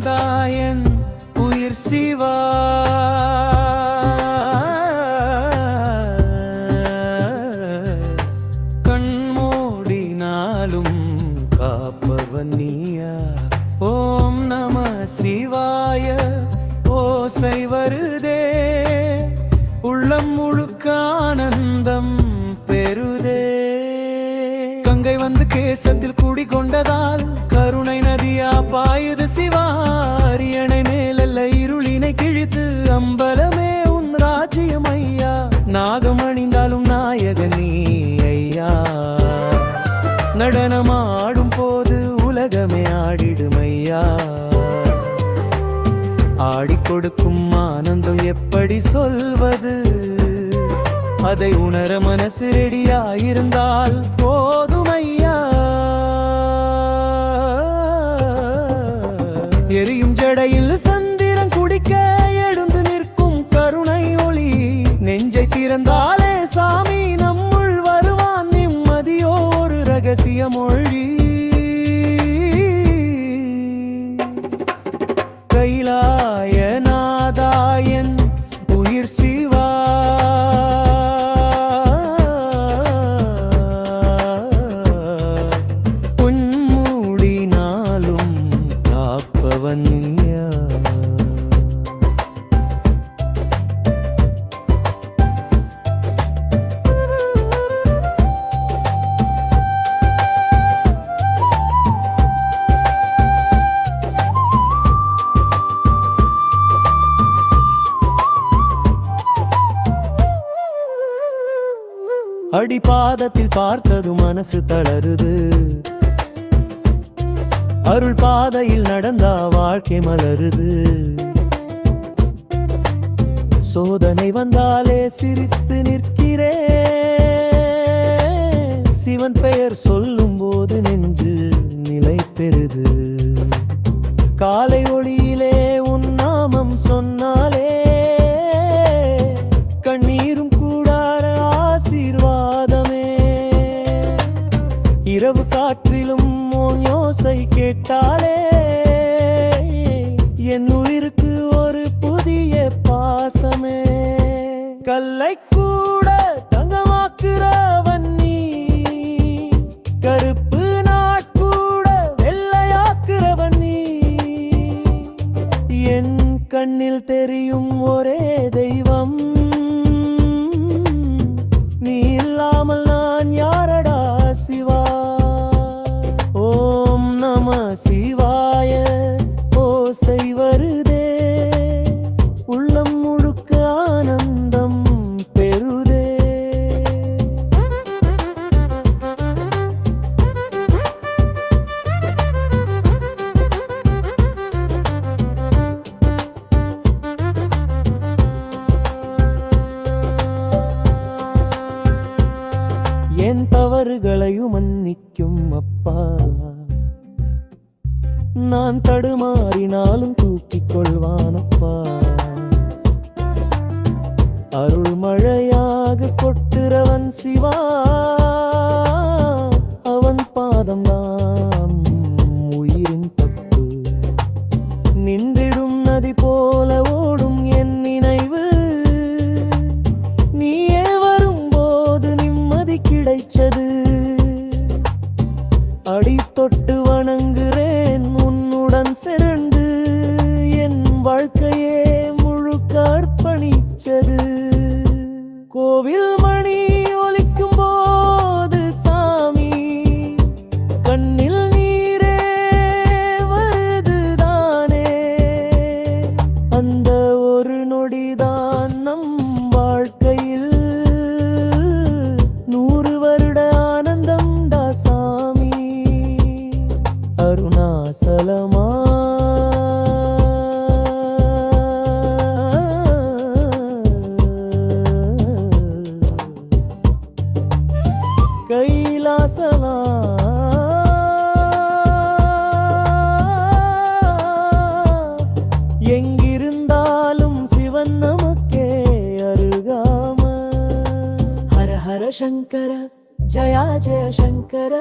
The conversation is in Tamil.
சிவனதாயன் உயிர் சிவா. தேசத்தில் கேசத்தில் குடிகொண்டதால் கருணை நதியா பாயுது சிவா. அரியணை மேலல்ல இருளினை கிழித்து அம்பலமே உன் ராஜ்யம் ஐயா. நாகம் அணிந்தாலும் நாயகன் நீ ஐயா. நடனமாடும் போது உலகமே ஆடிடும் ஐயா. ஆடிக் கொடுக்கும் ஆனந்தம் எப்படி சொல்வது? அதை உணர மனசு ரெடியாயிருந்தால் போதும் ஐயா சந்திரன் குடிக்க எழுந்து நிற்கும் கருணை ஒளி. நெஞ்சை திறந்தாலே சாமி நம்முள் வருவான் நிம்மதியோ ஒரு ரகசிய மொழி அடிபாதத்தில் பார்த்தது மனசு தளருது. அருள் பாதையில் நடந்தா வாழ்க்கை மலருது. சோதனை வந்தாலே சிரித்து நிற்கிறே. சிவன் பெயர் சொல்லும் போது நெஞ்சு நிலை பெறுது. காலை ஒளி கேட்டாலே என் உயிருக்கு ஒரு புதிய பாசமே. கல்லைக்கூ வருதே. உள்ளம் முழுக்க ஆனந்தம் பெறுதே. என் தவறுகளையும் மன்னிக்கும் அப்பா. நான் தடுமாறினாலும் தூக்கிக் கொள்வானப்பா அருள் மழையாக கொட்டுறவன் சிவா அவன் பாதம் தான் உயிரின் தப்பு. நின்றிடும் நதி போல ஓடும் என் நினைவு. நீயே வரும்போது நிம்மதி கிடைச்சது. அடி தொட்டு வணங்குறேன் உன்னுடன் சிறந்து என் வாழ்க்கை எங்கிருந்தாலும் சிவன் நமக்கே அருகாம. ஹர ஹர சங்கர ஜயா ஜெய சங்கர.